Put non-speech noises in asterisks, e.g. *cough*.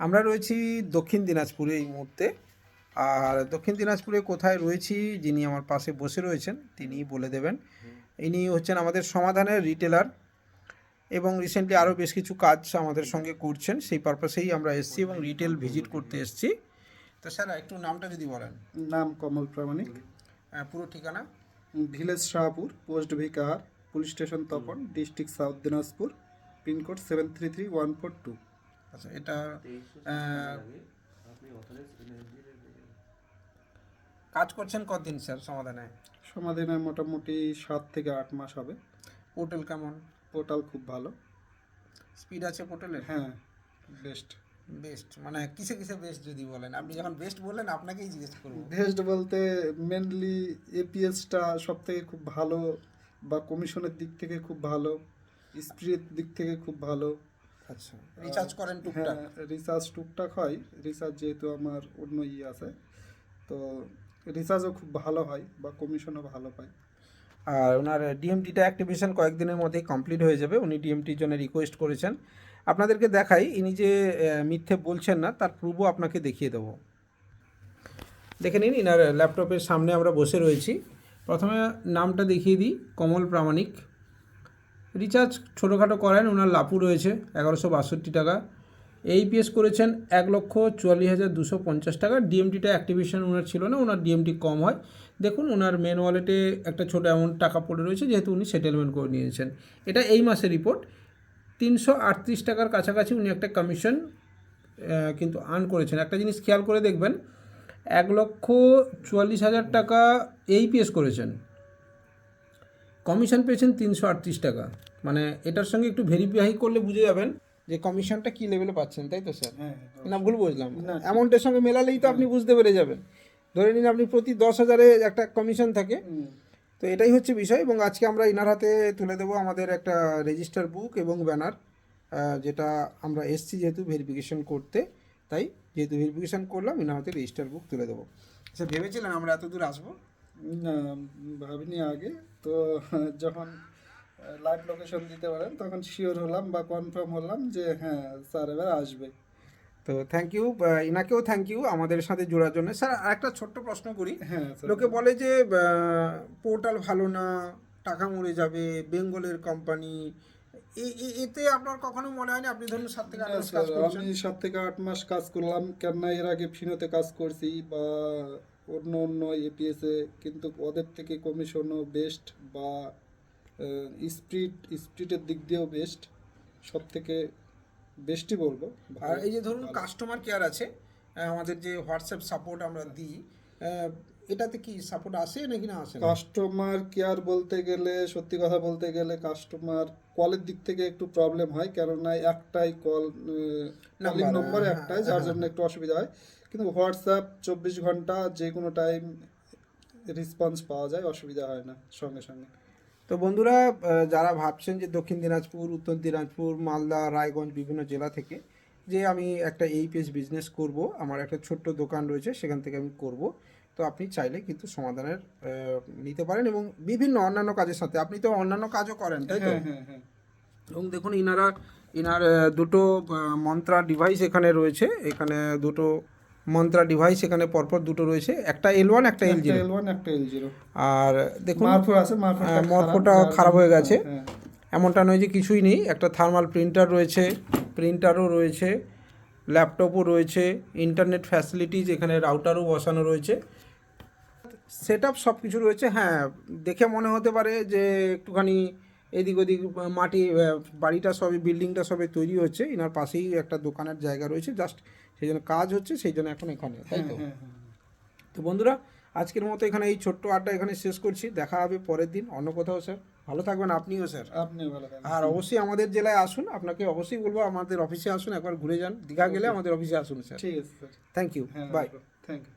আমরা রয়েছি দক্ষিণ দিনাজপুরে এই মুহূর্তে। আর দক্ষিণ দিনাজপুরে কোথায় রয়েছি যিনি আমার পাশে বসে রয়েছেন তিনি বলে দেবেন। ইনি হচ্ছেন আমাদের সমাধানের রিটেলার এবং রিসেন্টলি আরও বেশ কিছু কাজ আমাদের সঙ্গে করছেন। সেই পারপাসেই আমরা এসেছি এবং রিটেল ভিজিট করতে এসেছি। তো স্যার একটু নামটা যদি বলেন। নাম কমল প্রামাণিক। আহ, পুরো ঠিকানা। Village Shahpur post Bhikar police station Tapan district south Dinajpur pincode seven three three one four two আচ্ছা এটা কাজ করছেন কতদিন স্যার সমাধানে? সমাধানে মোটামুটি সাত থেকে আট মাস হবে। পোর্টাল কেমন? পোর্টাল খুব ভালো। স্পিড আছে পোর্টালের হ্যাঁ বেস্ট বেস্ট মানে কিসে কিসে বেস্ট যদি বলেন? আপনি যখন বেস্ট বললেন আপনাকেই জিজ্ঞেস করব। বেস্ট বলতে মেনলি এপিএসটা সব থেকে খুব ভালো বা কমিশনের দিক থেকে খুব ভালো স্প্রির দিক থেকে খুব ভালো। আচ্ছা। রিচার্জ করেন হ্যাঁ টুকটাক রিচার্জ টুকটাক হয়। রিচার্জ যেহেতু আমার অন্য ই আছে তো রিচার্জও খুব ভালো হয় বা কমিশনও ভালো পাই আর ওনার ডিএমটিটা অ্যাক্টিভেশন কয়েকদিনের মধ্যেই কমপ্লিট হয়ে যাবে। উনি ডিএমটির জন্য রিকোয়েস্ট করেছেন। আপনাদেরকে দেখাই ইনি যে মিথ্যে বলছেন না তার পূর্ব আপনাকে দেখিয়ে দেবো। দেখে নিন ইনার ল্যাপটপের সামনে আমরা বসে রয়েছি। প্রথমে নামটা দেখিয়ে দিই কমল প্রামাণিক। রিচার্জ ছোটোখাটো করেন ওনার লাপু রয়েছে এগারোশো বাষট্টি টাকা। এইপিএস করেছেন এক লক্ষ চুয়াল্লিশ হাজার দুশো পঞ্চাশ টাকা। ডিএমটিটা অ্যাক্টিভেশন ওনার ছিল না ওনার ডিএমটি কম হয়। দেখুন ওনার মেন ওয়ালেটে একটা ছোটো অ্যামাউন্ট টাকা পড়ে রয়েছে, যেহেতু উনি সেটেলমেন্ট করে নিয়েছেন। এটা এই মাসের রিপোর্ট তিনশো আটত্রিশ টাকার কাছাকাছি উনি একটা কমিশন কিন্তু আর্ন করেছেন। একটা জিনিস খেয়াল করে দেখবেন, এক লক্ষ চুয়াল্লিশ হাজার টাকা এইপিএস করেছেন। কমিশন পেয়েছেন তিনশো আটত্রিশ টাকা। মানে এটার সঙ্গে একটু ভেরিফাই করলে বুঝে যাবেন যে কমিশনটা কী লেভেলে পাচ্ছেন তাই তো স্যার হ্যাঁ না ভুল বুঝলাম। অ্যামাউন্টের সঙ্গে মেলালেই তো আপনি বুঝতে পেরে যাবেন। ধরে নিন আপনি প্রতি দশ হাজারে একটা কমিশন থাকে। তো এটাই হচ্ছে বিষয় এবং আজকে আমরা ইনার হাতে তুলে দেবো আমাদের একটা রেজিস্টার বুক এবং ব্যানার যেটা আমরা এসছি যেহেতু ভেরিফিকেশন করতে। তাই যেহেতু ভেরিফিকেশন করলাম ইনার হাতে রেজিস্টার বুক তুলে দেবো। স্যার ভেবেছিলেন আমরা এত দূর আসব। ভাবিনি আগে। তো *laughs* যখন লাইভ লোকেশন দিতে পারেন তখন শিওর হলাম বা কনফার্ম হলাম যে হ্যাঁ স্যার এবার আসবে। তো থ্যাংক ইউ ইনাকেও থ্যাংক ইউ আমাদের সাথে জোড়ার জন্য। স্যার একটা ছোট্ট প্রশ্ন করি। হ্যাঁ লোকে বলে যে পোর্টাল ভালো না টাকা মরে যাবে বেঙ্গলের কোম্পানি এতে আপনার কখনো মনে হয়নি? আপনি ধরুন সাত থেকে আট মাস কাজ করছেন। আমি সাত থেকে আট মাস কাজ করলাম। কেননা এর আগে ফিনোতে কাজ করছি বা অন্য অন্য এপিএসে কিন্তু ওদের থেকে কমিশনও বেস্ট বা স্পিড স্পিডের দিক দিয়েও বেস্ট সব থেকে বেস্টই বলব। আর এই যে ধরুন কাস্টমার কেয়ার আছে আমাদের যে হোয়াটসঅ্যাপ সাপোর্ট আমরা দিই এটাতে কি সাপোর্ট আসে নাকি না আসে? কাস্টমার কেয়ার বলতে গেলে সত্যি কথা বলতে গেলে কাস্টমার কলের দিক থেকে একটু প্রবলেম হয় কেননা একটাই কল নম্বর হ্যাঁ, একটাই যার জন্য একটু অসুবিধা হয়। কিন্তু হোয়াটসঅ্যাপ চব্বিশ ঘণ্টা যে কোনো টাইম রেসপন্স পাওয়া যায় অসুবিধা হয় না সঙ্গে সঙ্গে। তো বন্ধুরা যারা ভাবছেন যে দক্ষিণ দিনাজপুর উত্তর দিনাজপুর মালদা রায়গঞ্জ বিভিন্ন জেলা থেকে যে আমি একটা এইপিএস বিজনেস করব আমার একটা ছোট্ট দোকান রয়েছে সেখান থেকে আমি করব তো আপনি চাইলে কিন্তু সমাধানের নিতে পারেন এবং বিভিন্ন অন্যান্য কাজের সাথে আপনি তো অন্যান্য কাজও করেন তাই তো? হ্যাঁ হ্যাঁ হ্যাঁ। এবং দেখুন ইনারা ইনার দুটো মন্ত্রা ডিভাইস এখানে রয়েছে এখানে দুটো মন্ত্রা ডিভাইস এখানে পরপর দুটো রয়েছে একটা এল ওয়ান একটা এল জিরো এল ওয়ান একটা এল জিরো আর দেখুন মারফো আছে মারফোটা হ্যাঁ, খারাপ, খারাপ হয়ে গেছে। হ্যাঁ এমনটা নয় যে কিছুই নেই একটা থার্মাল প্রিন্টার রয়েছে প্রিন্টারও রয়েছে ল্যাপটপও রয়েছে ইন্টারনেট ফ্যাসিলিটিস এখানে রাউটারও বসানো রয়েছে। সেট আপ সব কিছু রয়েছে হ্যাঁ দেখে মনে হতে পারে যে একটুখানি এদিক ওদিক মাটি বাড়িটা সবে বিল্ডিংটা সবে তৈরি হচ্ছে এনার পাশেই একটা দোকানের জায়গা রয়েছে জাস্ট সেই জন্য কাজ হচ্ছে সেই জন্য এখন এখানে তাই তো? হ্যাঁ হ্যাঁ তো বন্ধুরা আজকের মতো এখানে এই ছোট্ট আড্ডা এখানে শেষ করছি। দেখা হবে পরের দিন অন্য কোথাও স্যার। ভালো থাকবেন আপনিও স্যার। আপনি ভালো আর অবশ্যই আমাদের জেলায় আসুন আপনাকে অবশ্যই বলব আমাদের অফিসে আসুন একবার ঘুরে যান। দীঘা গেলে আমাদের অফিসে আসুন স্যার। ঠিক আছে স্যার। থ্যাংক ইউ হ্যাঁ বাই থ্যাংক ইউ